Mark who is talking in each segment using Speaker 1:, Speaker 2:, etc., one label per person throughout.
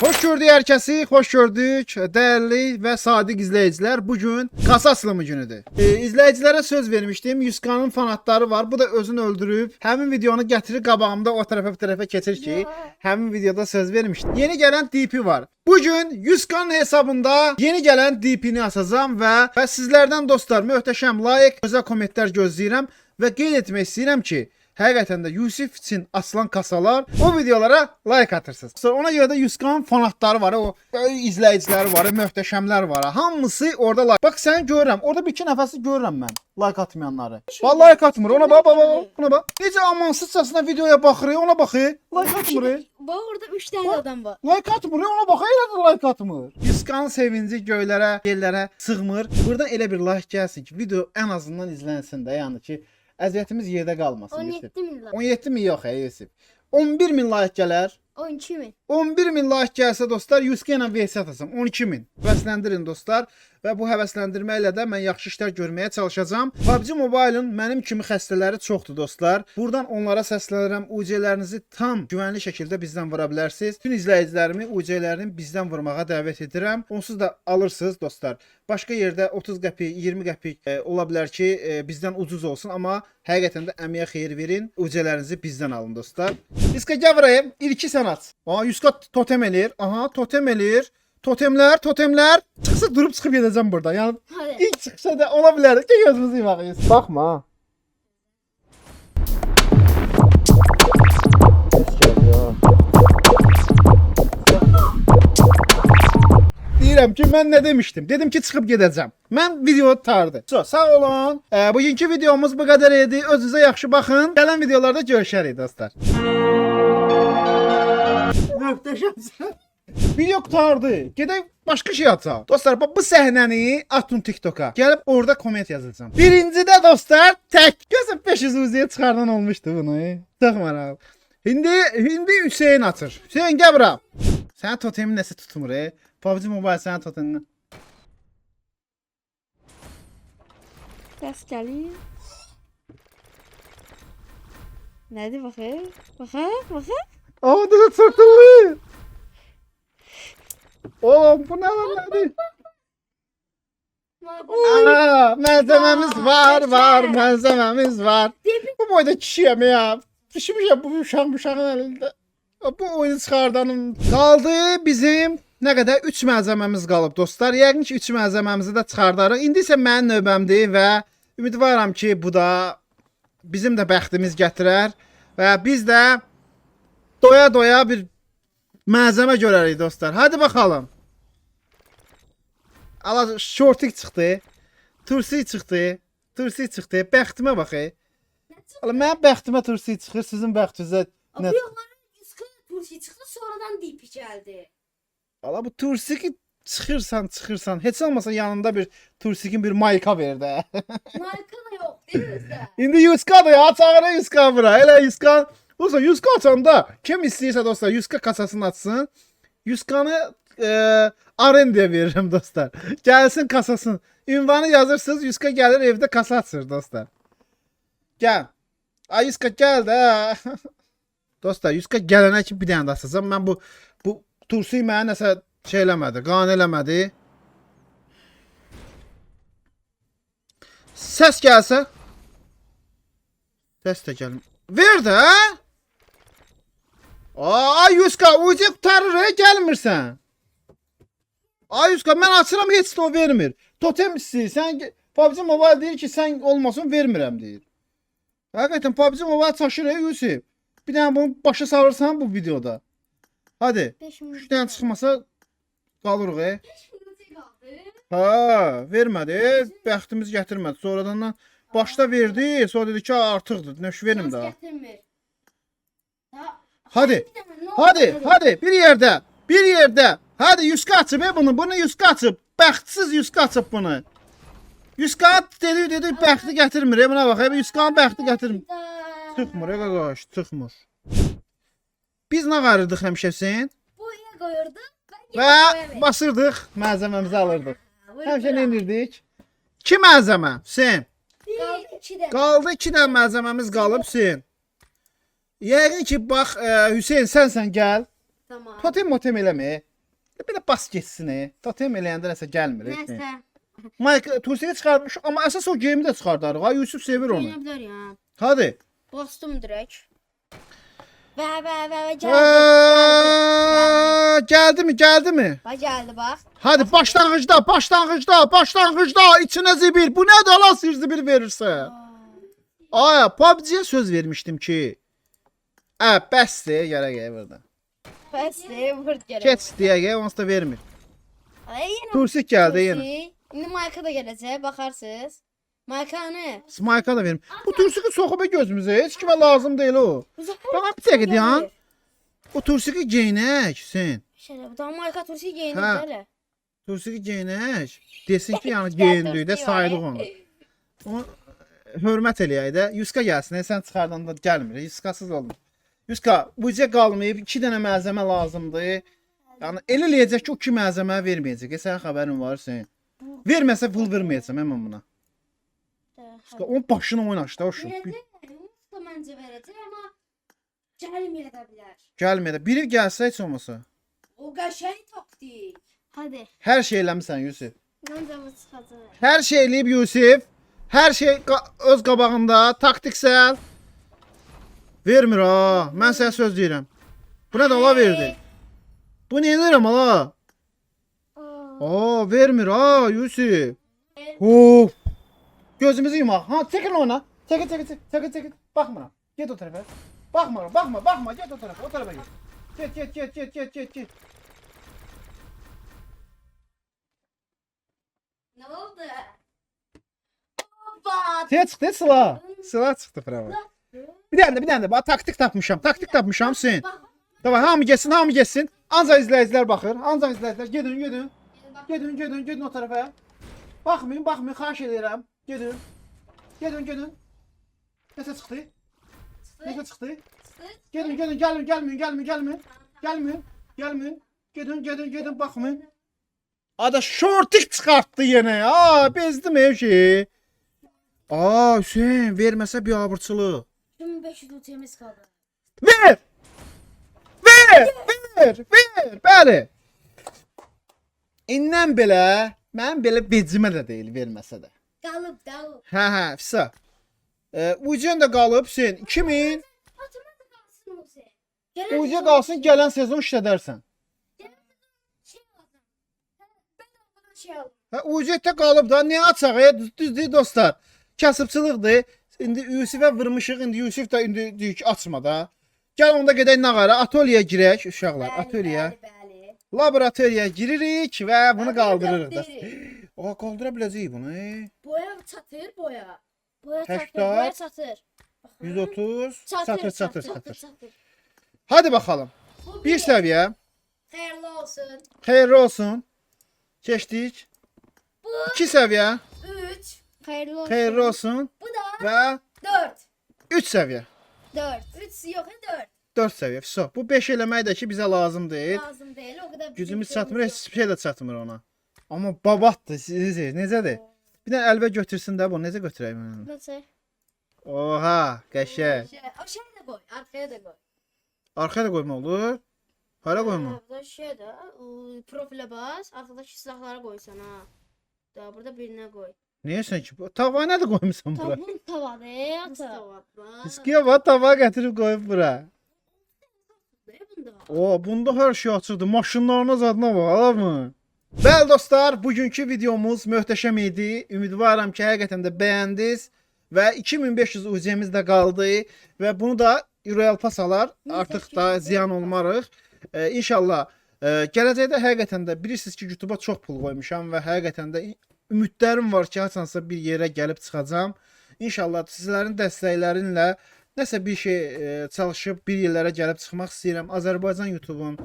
Speaker 1: Hoş gördük herkesi, hoş gördük değerli ve sadık izleyiciler. Bugün kasa açılımı günüdür. Ee, izleyicilere söz vermiştim. Yuskan'ın fanatları var. Bu da özünü öldürüp hemin videonu getirir qabağımda o tarafa bu tarafa keçir ki hemin videoda söz vermiştim. Yeni gelen DP var. Bugün Yuskan'ın hesabında yeni gelen DP'ni açacağım ve, ve sizlerden dostlar möhtəşəm like, özel komentler gözləyirəm və qeyd etmək istəyirəm ki, Həqiqətən də Yusif üçün açılan kasalar o videolara like atırsınız. Sonra ona görə də Yuskanın fanatları var, o o izləyiciləri var, möhtəşəmlər var. Hamısı orada like. Bax sən görürəm, orada bir iki nəfəsi görürəm mən like atmayanları. Vallahi like atmır. Ona bax, bax, bax, buna bax. Necə amansızcasına videoya baxır, ona baxır. Like atmır.
Speaker 2: Bak orada 3 tane adam var.
Speaker 1: Like atmır, ona bax, elə də like atmır. Yuskanın sevinci göylərə, yerlərə sığmır. Buradan elə bir like gəlsin ki, video ən azından izlənsin də, yəni ki, əziyyətimiz yerdə qalmasın. Yusif.
Speaker 2: 17 min lira.
Speaker 1: 17 min yox, ey Yusif. 11 min like gələr.
Speaker 2: 12 min.
Speaker 1: 11 min like gəlsə dostlar, Yuska ilə VS atasam 12 min. Həvəsləndirin dostlar və bu həvəsləndirmə ilə də mən yaxşı işlər görməyə çalışacağam. PUBG Mobile-ın mənim kimi xəstələri çoxdur dostlar. Buradan onlara səslənirəm. UC-lərinizi tam güvənli şəkildə bizdən vura bilərsiniz. Bütün izləyicilərimi UC-lərini bizdən vurmağa dəvət edirəm. Onsuz da alırsınız dostlar. Başqa yerdə 30 qəpik, 20 qəpik e, ola bilər ki, e, bizdən ucuz olsun, amma həqiqətən də əməyə xeyir verin. UC-lərinizi bizdən alın dostlar. Buraya. İlki sən aç. Aa Yuska totem eləyir. Aha, totem eləyir. Totemlər, totemlər. Çıxsa durub çıxıb gedəcəm burada. Yəni
Speaker 2: Hadi.
Speaker 1: ilk çıxsa da ola bilər ki, gözümüzü yumağıyız. Baxma. ha. Deyirəm ki, mən nə demişdim? Dedim ki, çıxıb gedəcəm. Mən video tardı. So, sağ olun. Ee, bugünkü videomuz bu qədər idi. Özünüzə yaxşı baxın. Gələn videolarda görüşərik dostlar. Möhtəşəmsən. Video qutardı. Gedək başqa şey ataq. Dostlar, bax bu səhnəni atın TikToka. Gəlib orada komment yazacağam. Birincidə dostlar, tək. Gözüm 500 uziyə çıxardan olmuşdu bunu. Çox maraqlı. İndi indi Hüseyn atır. Hüseyn gəl bura. Sənin totemin nəsə tutmur, e? PUBG Mobile sənin totemin.
Speaker 2: Ses geliyor. Nerede bakayım? Bakayım, bakayım.
Speaker 1: Aa, da sırtıllı. Oğlum bu ne lan nədir? Aa, malzememiz var, var, malzememiz var. Bu boyda kişiyəm ya. Düşmüşəm bu uşaq uşağın əlində. Bu oyunu çıxardanım. Qaldı bizim nə qədər 3 malzəməmiz qalıb dostlar. Yəqin ki 3 malzəməmizi də çıxardarıq. İndi isə mənim növbəmdir və ümidvaram ki bu da bizim də bəxtimiz gətirər və biz də doya doya bir malzəmə görərik dostlar. Hadi bakalım. Ala şortik çıxdı. Tursi çıxdı. Tursi çıxdı. Bəxtimə bax. Ala mənim bəxtimə tursi çıxır, sizin bəxtinizə nə?
Speaker 2: Abi onların 100 kursi çıktı sonradan DP geldi.
Speaker 1: Ala bu tursi ki çıxırsan, çıxırsan, heç olmasa yanında bir tursikin bir mayka ver də.
Speaker 2: Marka da mi sen?
Speaker 1: İndi Yuska da ya çağırın Yuska bura. Elə Yuska. Dostlar Yuska açanda kim istəyirsə dostlar Yuska kasasını açsın. Yuskanı e, arendaya verirəm dostlar. Gəlsin kasasın. Ünvanı yazırsınız Yuska gəlir evdə kasa açır dostlar. Gəl. Ay Yuska gəl də. dostlar Yuska gələnə kimi bir dənə də açacağam. Mən bu bu tursi mənə nəsə şey eləmədi, qane eləmədi. Səs gəlsə Səs də gəlmir. Ver də. Ay Yuska, ucu qutarır, e, gəlmirsən. Ay Yuska, mən açıram heç də o vermir. Totem istəyir. Sən ge- PUBG Mobile deyir ki, sən olmasın vermirəm deyir. Həqiqətən PUBG Mobile çaşır ey Yusuf. Bir dənə bunu başa salırsan bu videoda. Hadi.
Speaker 2: 5
Speaker 1: 3 dənə çıxmasa qalırıq. E.
Speaker 2: kaldı.
Speaker 1: Ha, vermədi. Bəxtimiz gətirmədi. Sonradan da başda verdi, sonra dedi ki, artıqdır. Nöş verim
Speaker 2: Şans
Speaker 1: daha. Hadi. Hadi, hadi bir yerdə. Bir yerdə. Hadi Yuska açıb e bunu. Bunu Yuska açıb. Bəxtsiz Yuska açıb bunu. Yuska dedi dedi bəxti gətirmir. E buna bax. E Yuskanın bəxti gətirmir. Çıxmır e qardaş, çıxmır. Biz nə qarırdıq həmişəsin?
Speaker 2: Buraya koyurduk. ben
Speaker 1: Və basırdıq, malzəməmizi alırdıq. Həmişə nə edirdik? 2 malzəmə, Hüseyn.
Speaker 2: Kaldı iki de.
Speaker 1: Qaldı 2 dənə malzəməmiz qalıb, Hüseyn. Yəqin ki, bax, e, Hüseyn sənsən gəl.
Speaker 2: Tamam.
Speaker 1: Totem motem eləmə. Belə bas getsin. e. Totem eləyəndə nəsə gəlmir. nə.
Speaker 2: Neyse.
Speaker 1: Mike Tursika çıxarmış, amma əsas o geyimi də çıxardarıq. Ha Yusuf sevir onu.
Speaker 2: Oynayabilir ya.
Speaker 1: Hadi.
Speaker 2: Bastım direkt. Ve ve ve ve geldi.
Speaker 1: Eee, Gəldi mi? Gəldi mi?
Speaker 2: Bak geldi bak.
Speaker 1: Hadi başlanğıcda, başlanğıcda, başlanğıcda içinə zibil. Bu nədir Allah sir zibil verirsə? Aya, PUBG-yə söz vermişdim ki. A pes diye gera
Speaker 2: gel buradan. Pes diye vurt gerek.
Speaker 1: Kes diye gel onsuz da vermir.
Speaker 2: Ay yine.
Speaker 1: Tursik geldi
Speaker 2: yine. Şimdi Mike'a da gelecek bakarsınız. Mike'a ne?
Speaker 1: Mike'a da verim. Bu tursuku sokup gözümüze. Hiç kime lazım değil o. Bak bir tek ediyan. O tursuku giyinek sen.
Speaker 2: Şöyle bu da Mike'a tursuku
Speaker 1: giyinek
Speaker 2: hele.
Speaker 1: Tursuku giyinek. Desin ki yani giyindiyi de sayılıq onu. Onu hörmət eləyək də. Yuska gəlsin. Sən çıxardan da gəlmir. Yuskasız olun. 100k büdcə qalmayıb, 2 dənə malzemə lazımdır. Yəni el eləyəcək ki, o 2 malzemə verməyəcək. E, sənin xəbərin var sənin. Verməsə pul verməyəcəm mən buna. Üstə onun başını oynaş da şu.
Speaker 2: Verəcək, məncə verəcək, amma gəlməyə də bilər.
Speaker 1: Gəlməyə də. Biri gəlsə heç olmasa.
Speaker 2: O qəşəng taktik. Hadi.
Speaker 1: Hər şey eləmisən Yusif.
Speaker 2: Məncə bu çıxacaq.
Speaker 1: Hər şey eləyib Yusif. Hər şey qa öz qabağında taktiksel. Vermir ha. Mən sənə söz deyirəm. Bu nə də ola verdi? Bu nə edirəm ala? Aa, vermir ha Yusuf. Of. Gözümüzü yumaq. Ha, çəkil ona. Çəkil, çəkil, çəkil, çəkil, çəkil. Baxmıram. Get o tərəfə. Baxmıram, baxma, baxma. Get o tərəfə, o tərəfə get. Get, get, get, get, get, get, get.
Speaker 2: Ne oldu? Hoppa.
Speaker 1: Tez çıxdı silah. Silah çıxdı prava. Bir tane bir tane. Bax taktik tapmışam. Taktik tapmışam sen. Davay hamı gəlsin, hamı gəlsin. Ancaq izləyicilər baxır. Ancaq izləyicilər. Gedin, gedin. Gedin, gedin, gedin o tərəfə. Baxmayın, baxmayın, xahiş edirəm. Gedin. Gedin, gedin. Neçə çıxdı? Neçə çıxdı? Gedin, gedin, gəlin, gəlməyin, gəlməyin, gəlməyin. Gəlməyin, gəlməyin. Gedin, gedin, gedin, baxmayın. Ada şortik çıxartdı yenə. A, bezdim evşi. A, Hüseyn, verməsə biabırçılıq.
Speaker 2: 1500 ultimiz kaldı.
Speaker 1: Ver! Ver! Ver! Ver! Bəli. İndən belə mənim belə vecimə də deyil verməsə də.
Speaker 2: Qalıb, qalıb.
Speaker 1: Hə, hə, fisa. E, Ucun da qalıb sen 2000
Speaker 2: Fatıma qalsın. Şey
Speaker 1: gələn sezon işlədərsən.
Speaker 2: şey aldım. Hə, Ben de ondan şey aldım.
Speaker 1: Hə, UCT qalıb da, niyə açaq? e? Düz- Düzdür dostlar. Kasıbçılıqdır. İndi Yusifə vurmuşuq, indi Yusif də indi deyir ki, açma da. Gəl onda gedək nağara, atölyəyə girək uşaqlar, atölyəyə.
Speaker 2: Bəli, bəli.
Speaker 1: Laboratoriya giririk və bunu qaldırırıq da.
Speaker 2: deri.
Speaker 1: O qaldıra biləcəyik bunu. e.
Speaker 2: Boya çatır boya. Boya çatır, boya çatır. Baxın.
Speaker 1: 130 çatır çatır çatır. Hadi bakalım.
Speaker 2: Bu
Speaker 1: Bir səviyyə.
Speaker 2: Xeyirli olsun.
Speaker 1: Xeyirli olsun. Keçdik.
Speaker 2: Bu
Speaker 1: 2 səviyyə.
Speaker 2: 3. Xeyirli olsun.
Speaker 1: Xeyirli olsun
Speaker 2: Bu da
Speaker 1: və
Speaker 2: 4.
Speaker 1: 3 səviyyə.
Speaker 2: 4. 3 yok 4.
Speaker 1: 4 səviyyə. So, bu 5 eləmək də ki bizə lazım deyil.
Speaker 2: Lazım değil o kadar.
Speaker 1: Gücümüz çatmır, heç bir şey də çatmır ona. Amma babatdır, siz necədir? Bir də əlbə götürsün də bu, necə götürək mən?
Speaker 2: Nasıl?
Speaker 1: Oha, qəşəng.
Speaker 2: Şey, o şey de koy. Arkaya da koy.
Speaker 1: Arxaya da qoymaq olur. Hara qoymaq?
Speaker 2: Ha, burada şey de o, profile bas. Arkadaki silahları koy sana. Daha burada birine koy.
Speaker 1: Niyəsən ki? Tava nədir qoymusan bura?
Speaker 2: Tamam tava ne? Nasıl tava?
Speaker 1: Fiskiyə var, tava gətirib qoyub bura.
Speaker 2: Ne bunda?
Speaker 1: O, bunda hər şey açıqdır. Maşınlarınız adına var, mı? Bəli dostlar, bugünkü videomuz möhtəşəm idi. Ümidvaram ki, həqiqətən də bəyəndiniz və 2500 UC-miz də qaldı və bunu da Royal Pass alar. Artıq da ziyan olmarıq. E, inşallah e, gələcəkdə həqiqətən də bilirsiniz ki, YouTube-a çox pul qoymuşam və həqiqətən də ümidlərim var ki, haçansa bir yerə gəlib çıxacağam. İnşallah sizlərin dəstəklərinlə nəsə bir şey e, çalışıb bir yerlərə gəlib çıxmaq istəyirəm. Azərbaycan YouTube-un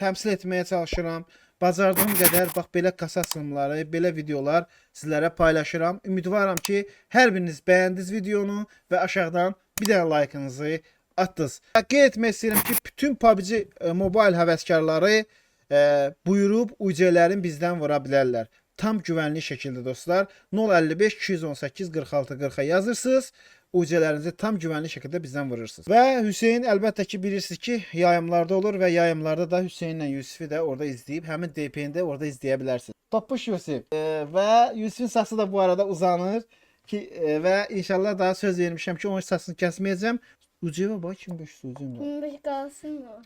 Speaker 1: təmsil etməyə çalışıram. Bacardığım qədər bax belə kasa açılımları, belə videolar sizlərə paylaşıram. Ümidvaram ki, hər biriniz bəyəndiniz videonu və aşağıdan bir dənə like-ınızı atdınız. Qeyd etmək istəyirəm ki, bütün PUBG e, mobile həvəskarları e, buyurub UC-lərin bizdən vura bilərlər. Tam güvənli şəkildə dostlar 055 218 46 40-a yazırsınız UC-lərinizi tam güvənli şəkildə bizdən vurursunuz. Və Hüseyn əlbəttə ki bilirsiniz ki, yayımlarda olur və yayımlarda da Hüseynlə Yusifi də orada izləyib həmin DPN-də orada izləyə bilərsiniz. Toppuş Yusif e, və Yusifin səsi də bu arada uzanır ki e, və inşallah daha söz vermişəm ki, onun səsini kəsməyəcəm. Uceva bax kim 500 ucum var.
Speaker 2: 25 qalsın mı?